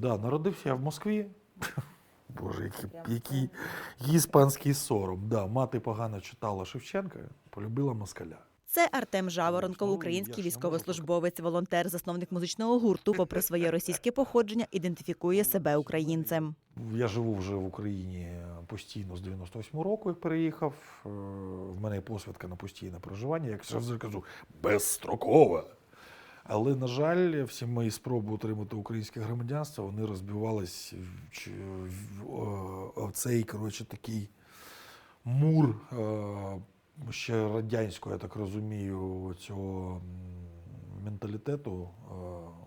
Да, народився я в Москві. Боже, який, який, який іспанський сором. Да, мати погано читала Шевченка, полюбила москаля. Це Артем Жаворонков, Ну, український військовослужбовець, волонтер, засновник музичного гурту. Попри своє російське походження, ідентифікує себе українцем. Я живу вже в Україні постійно з 98 року, як переїхав. Е, В мене є посвідка на постійне проживання, як я завжди кажу, безстрокове. Але, на жаль, всі мої спроби отримати українське громадянство, вони розбивались в, цей, коротше, такий мур е, ще радянського, я так розумію, цього менталітету е,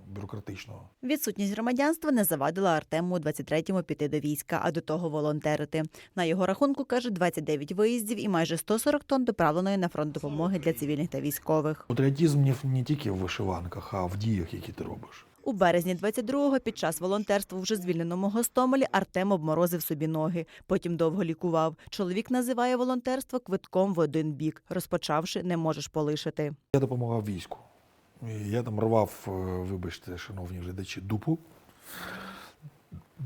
бюрократичного. Відсутність громадянства не завадила Артему у 23-му піти до війська, а до того волонтерити. На його рахунку каже 29 виїздів і майже 140 тонн доправленої на фронт допомоги для цивільних та військових. Патріотизм не, не тільки в вишиванках, а в діях, які ти робиш. У березні 22-го під час волонтерства в вже звільненому Гостомелі Артем обморозив собі ноги. Потім довго лікував. Чоловік називає волонтерство квитком в один бік. Розпочавши, не можеш полишити. Я допомагав війську. Я там рвав, е, вибачте, шановні глядачі, дупу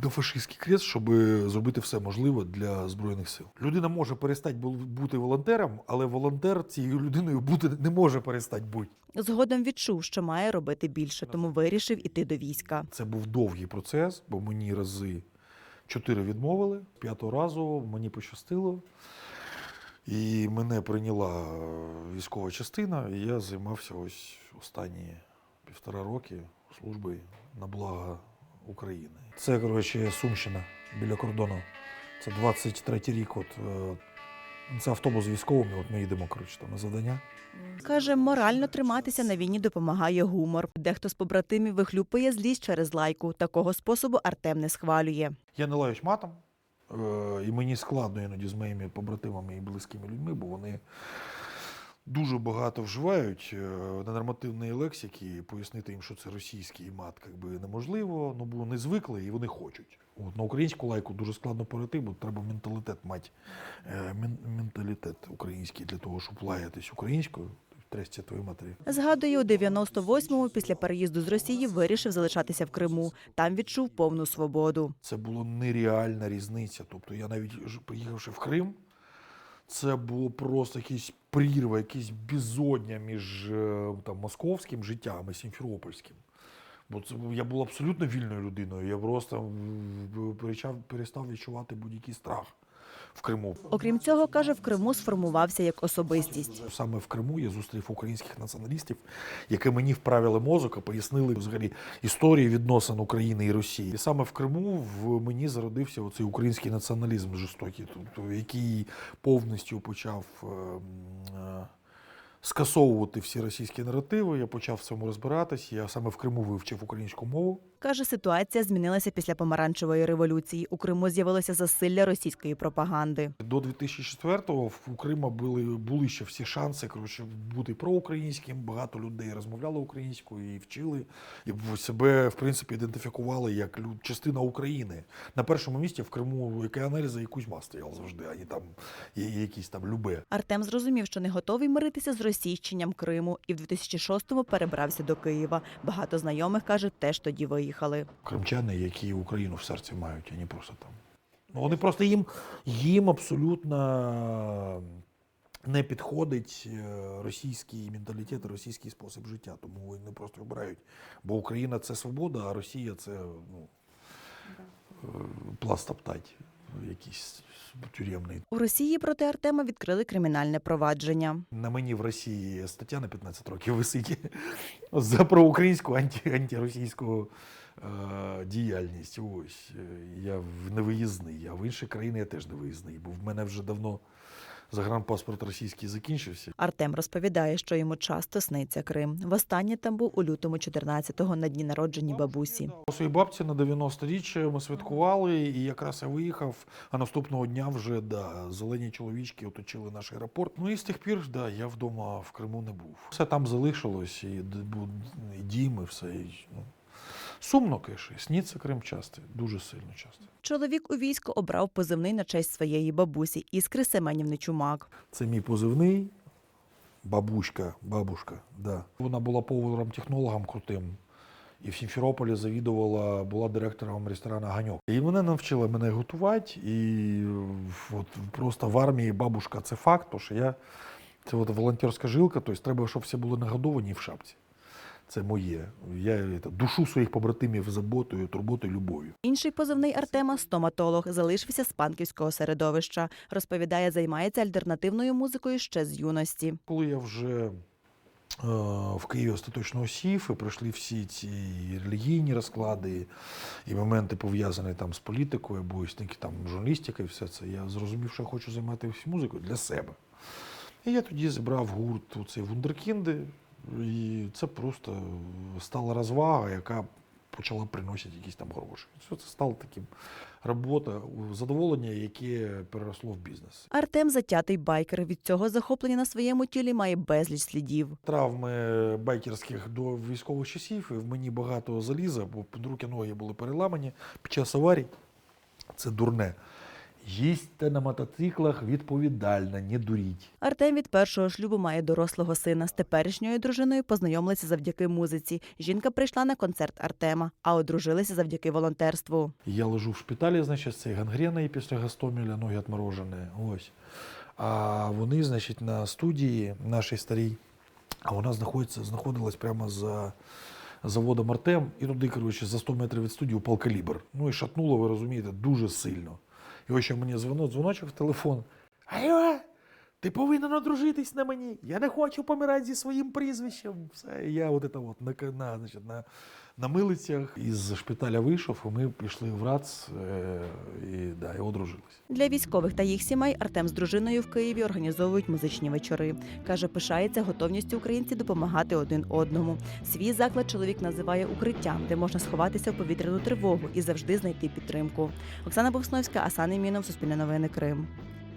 до фашистський крест, щоб зробити все можливе для Збройних сил. Людина може перестати бути волонтером, але волонтер цією людиною бути не може перестати бути. Згодом відчув, що має робити більше, тому вирішив іти до війська. Це був довгий процес, бо мені рази чотири відмовили. П'ятого разу мені пощастило. І мене прийняла е, військова частина, і я займався ось останні півтора роки службою на благо України. Це, коротше, Сумщина біля кордону. Це 23-й рік. От, е, це автобус з військовими, от ми їдемо коротше, там, на завдання. Каже, морально триматися на війні допомагає гумор. Дехто з побратимів вихлюпує злість через лайку. Такого способу Артем не схвалює. Я не лаюсь матом, і мені складно іноді з моїми побратимами і близькими людьми, бо вони дуже багато вживають е, ненормативної лексики, пояснити їм, що це російський мат, якби неможливо, ну бо вони звикли і вони хочуть. От, на українську лайку дуже складно перейти, бо треба менталітет мати, е, мен- менталітет український для того, щоб лаятись українською. Згадує, у 98-му після переїзду з Росії вирішив залишатися в Криму. Там відчув повну свободу. Це була нереальна різниця. Тобто я навіть приїхавши в Крим, це було просто якийсь прірва, якийсь безодня між е, там, московським життям і сімферопольським. Бо це я був абсолютно вільною людиною. Я просто перестав відчувати будь-який страх в Криму. Окрім цього, каже, в Криму сформувався як особистість. Саме в Криму я зустрів українських націоналістів, які мені вправили мозок, а пояснили взагалі історію відносин України і Росії. І саме в Криму в мені зародився оцей український націоналізм жорстокий, тобто який повністю почав ем, е, скасовувати всі російські наративи. Я почав в цьому розбиратись. Я саме в Криму вивчив українську мову. Каже, ситуація змінилася після помаранчевої революції. У Криму з'явилося засилля російської пропаганди. До 2004-го у Крима були, були ще всі шанси коротше, бути проукраїнським. Багато людей розмовляли українською і вчили, і в- себе, в принципі, ідентифікували як частина України. На першому місці в Криму аналіза і Кузьма стояв завжди, а не там і- якісь там любе. Артем зрозумів, що не готовий миритися з російщенням Криму, і в 2006-му перебрався до Києва. Багато знайомих каже, теж тоді виїхали. Кримчани, які Україну в серці мають, а не просто там. Ну, вони просто їм, їм абсолютно не підходить е, російський менталітет, російський спосіб життя. Тому вони просто обирають. Бо Україна це свобода, а Росія це ну, е, пласт топтать якийсь тюремний. У Росії проти Артема відкрили кримінальне провадження. На мені в Росії стаття на 15 років висить за проукраїнську анті, антиросійську е, діяльність. Ось е, я в- не виїзний, а в інші країни я теж не виїзний, бо в мене вже давно загранпаспорт російський закінчився. Артем розповідає, що йому часто сниться Крим. Востаннє там був у лютому 14-го на дні народження бабусі. У своїй бабці на 90-річчя ми святкували, і якраз я виїхав, а наступного дня вже да, зелені чоловічки оточили наш аеропорт. Ну і з тих пір да, я вдома в Криму не був. Все там залишилось, і дім, і все. І, ну, сумно, кеше, сніться Крим часто, дуже сильно часто. Чоловік у військо обрав позивний на честь своєї бабусі Іскри Семенівни Чумак. Це мій позивний. Бабушка, бабушка, да. Вона була поваром технологом крутим. і в Сімферополі завідувала, була директором ресторану Ганьок. І вона навчила мене готувати. І от просто в армії бабушка це факт, тому що я це от волонтерська жилка, тобто треба, щоб всі були нагодовані в шапці. Це моє. Я е, душу своїх побратимів заботою, турботою, любов'ю. Інший позивний Артема стоматолог залишився з панківського середовища. Розповідає, займається альтернативною музикою ще з юності. Коли я вже е, в Києві остаточно осів, і пройшли всі ці релігійні розклади і моменти пов'язані там з політикою або там журналістикою, все це, я зрозумів, що я хочу займатися музикою для себе. І я тоді зібрав гурт у цей Вундеркінди, і це просто стала розвага, яка почала приносити якісь там гроші. Все це стало таким робота, задоволення, яке переросло в бізнес. Артем затятий байкер. Від цього захоплення на своєму тілі має безліч слідів. Травми байкерських до військових часів, і в мені багато заліза, бо під руки ноги були переламані під час аварій. Це дурне. Їздьте на мотоциклах відповідально, не дуріть. Артем від першого шлюбу має дорослого сина. З теперішньою дружиною познайомилися завдяки музиці. Жінка прийшла на концерт Артема, а одружилися завдяки волонтерству. Я лежу в шпиталі, значить, з цією гангреною після гастоміля, ноги отморожені. Ось. А вони, значить, на студії нашій старій, а вона знаходиться, знаходилась прямо за заводом Артем, і туди, коротше, за 100 метрів від студії упав калібр. Ну і шатнуло, ви розумієте, дуже сильно. І ось що мені дзвонок, дзвоночок в телефон. Алло, ти повинен одружитись на мені. Я не хочу помирати зі своїм прізвищем. Все, я от это от на, на, значить, на, на милицях із шпиталя вийшов, і ми пішли в РАЦ е, і, да, і одружились. Для військових та їх сімей Артем з дружиною в Києві організовують музичні вечори. Каже, пишається готовністю українців допомагати один одному. Свій заклад чоловік називає укриттям, де можна сховатися в повітряну тривогу і завжди знайти підтримку. Оксана Бовсновська, Асан Імінов, Суспільне новини Крим.